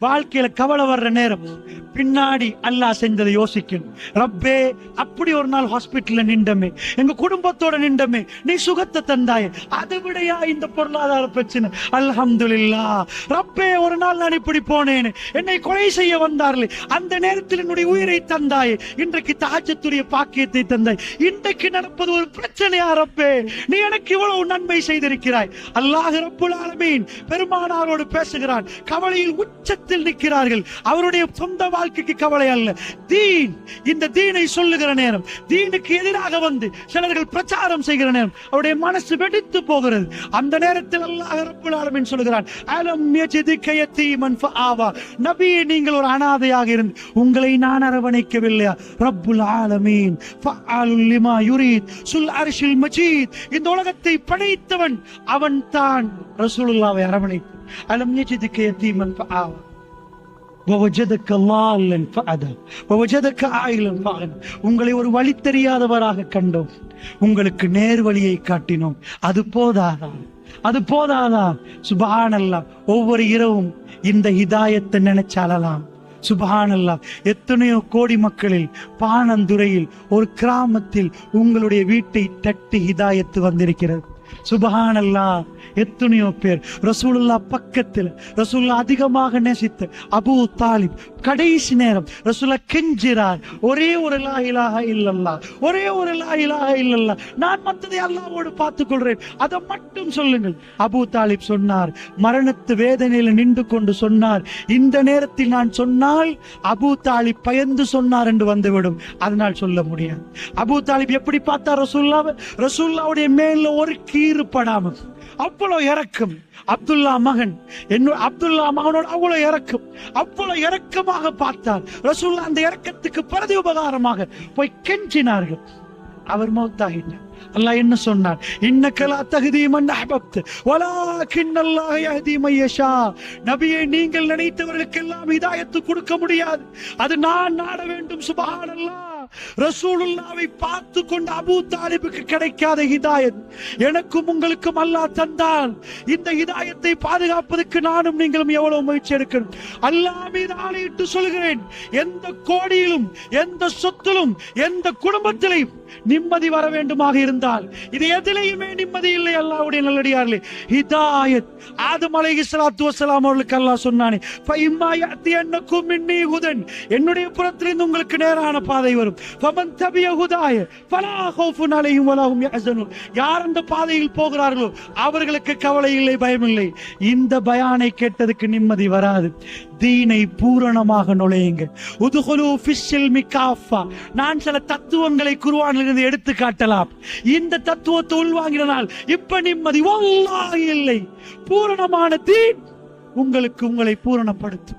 வாழ்க்கையில கவலை வர்ற நேரம். பின்னாடி அல்லாஹ் செஞ்சதை யோசிக்கணும். ரப்பே அப்படி ஒரு நாள் ஹாஸ்பிட்டல்ல நின்றமே. எங்க குடும்பத்தோட நின்றமே. நீ சுகத்தை தந்தாய. அதை விடையா இந்த பொருளாதார பிரச்சனை? அல்ஹம்துலில்லா. ரப்பே ஒரு நாள் நான் இப்படி போனேன். என்னை கொலை செய்ய வந்தார்களே. அந்த நேரத்தில் என்னுடைய உயிரை தந்தாயே. இன்றைக்கு தாஜத்துடைய பாக்கியத்தை தந்தாய். இன்றைக்கு நடப்பது ஒரு பிரச்சனையா ரப்பே? நீ எனக்கு இவ்வளவு நன்மை செய்திருக்கிறாய். அல்லாஹ் ரப்புல் ஆலமீன் பெருமானாரோடு பேசுகிறான். கவலையில் உச்சத்தில் நிற்கிறார்கள். அவருடைய சொந்த வாழ்க்கைக்கு கவலை அல்ல. தீன் இந்த தீனை சொல்லுகிற நேரம் தீனுக்கு எதிராக வந்து சிலர்கள் பிரச்சாரம் செய்கிற நேரம் அவருடைய மனசு வெடித்து போகிறது. அந்த நேரத்தில் அல்லாஹ் ரப்புல் சொல்லுகிறான் அலம் யஜிதுக யதீமன் ஃபஆவா. நபியே நீங்கள் ஒரு அனாதையாக இருந்து உங்களை நான் அரவணைக்கவில்லையா? ரப்புல் ஆலமீன் ஃபஆலுல் லிமா யுரீத் சுல் அர்ஷில் மஜீத். இந்த உலகத்தை படைத்தவன் அவன் தான். ரசூலுல்லாவை அரவணைத்து அலம் யஜிதுக தீமன் ஃபஆவா. ووجدك ضالا فأدى ووجدك عائلا فأغنى உங்களை ஒரு வழி தெரியாதவராக கண்டோம் உங்களுக்கு நேர் வழியை காட்டினோம் அது போதாதா அது போதாதா சுபஹானல்லா ஒவ்வொரு இரவும் இந்த ஹிதாயத்தை நினைச்சாலலாம் சுபஹானல்லா எத்தனையோ கோடி மக்களில் பானந்துறையில் ஒரு கிராமத்தில் உங்களுடைய வீட்டை தட்டி ஹிதாயத்து வந்திருக்கிறது சுபஹானல்லா எத்தனையோ பேர் ரசூலுல்லா பக்கத்தில் ரசூலுல்லா அதிகமாக நேசித்த அபு தாலிப் கடைசி நேரம். ரசுல கெஞ்சிறார். ஒரே ஒரு லா இலாஹ இல்லல்லா. ஒரே ஒரு லா இலாஹ இல்லல்லா. நான் மற்றதை அல்லாவோடு பார்த்துக் கொள்றேன் அதை மட்டும் சொல்லுங்கள். அபூ தாலிப் சொன்னார். மரணத்து வேதனையில நின்று கொண்டு சொன்னார். இந்த நேரத்தில் நான் சொன்னால் அபூ தாலிப் பயந்து சொன்னார் என்று வந்துவிடும். அதனால் சொல்ல முடியாது. அபூ தாலிப் எப்படி பார்த்தார் ரசூல்லாவை? ரசூல்லாவுடைய மேல ஒரு கீறு படாமல். அவ்வளவு இறக்கம் அப்துல்லா மகன். என்ன அப்துல்லா மகனோட அவ்வளவு இறக்கம் அவ்வளவு இறக்கமா இறக்கமாக பார்த்தார். ரசூல் அந்த இறக்கத்துக்கு பிரதி உபகாரமாக போய் கெஞ்சினார்கள். அவர் மௌத்தாகிட்டார். அல்லாஹ் என்ன சொன்னார்? இன்னக்கலா தகுதி தஹ்தி மன் அஹ்பப்த வலாக்கின் அல்லாஹ் யஹ்தி மன் யஷா. நீங்கள் நினைத்தவர்களுக்கெல்லாம் ஹிதாயத்து கொடுக்க முடியாது. அது நான் நாட வேண்டும் சுபஹானல்லாஹ். ரசூலுல்லாவை பார்த்து கொண்ட அபூ தாலிபுக்கு கிடைக்காத ஹிதாயத் எனக்கும் உங்களுக்கும் அல்லாஹ் தந்தால் இந்த ஹிதாயத்தை பாதுகாப்பதற்கு நானும் நீங்களும் எவ்வளவு முயற்சி எடுக்கணும்? அல்லாஹ் மீது ஆணையிட்டு சொல்கிறேன் எந்த கோடியிலும் எந்த சொத்திலும் எந்த குடும்பத்திலையும் நிம்மதி வர வேண்டுமாக இருந்தால் இது எதிலையுமே நிம்மதி இல்லை அல்லாவுடைய நல்லடியார்களே. ஹிதாயத் ஆதம் மலைகிஸ்லாத்து வசலாம் அவர்களுக்கு அல்லாஹ் சொன்னானே மின்னி என்னுடைய புறத்திலிருந்து உங்களுக்கு நேரான பாதை வரும். ஃபமன் தபிய ஹுதாய ஃபலா ஹௌஃபுன் அலைஹிம் வலா ஹும் யார் அந்த பாதையில் போகிறார்களோ அவர்களுக்கு கவலை இல்லை பயம் இல்லை. இந்த பயானை கேட்டதுக்கு நிம்மதி வராது. தீனை பூரணமாக நுழையுங்க. உதுகுலு ஃபிஷ்ஷில் மிக்காஃபா நான் சில தத்துவங்களை குருவானிலிருந்து எடுத்து காட்டலாம் இந்த தத்துவத்தை உள்வாங்கினால் இப்ப நிம்மதி வல்லாஹி இல்லை. பூரணமான தீன் உங்களுக்கு உங்களை பூரணப்படுத்தும்.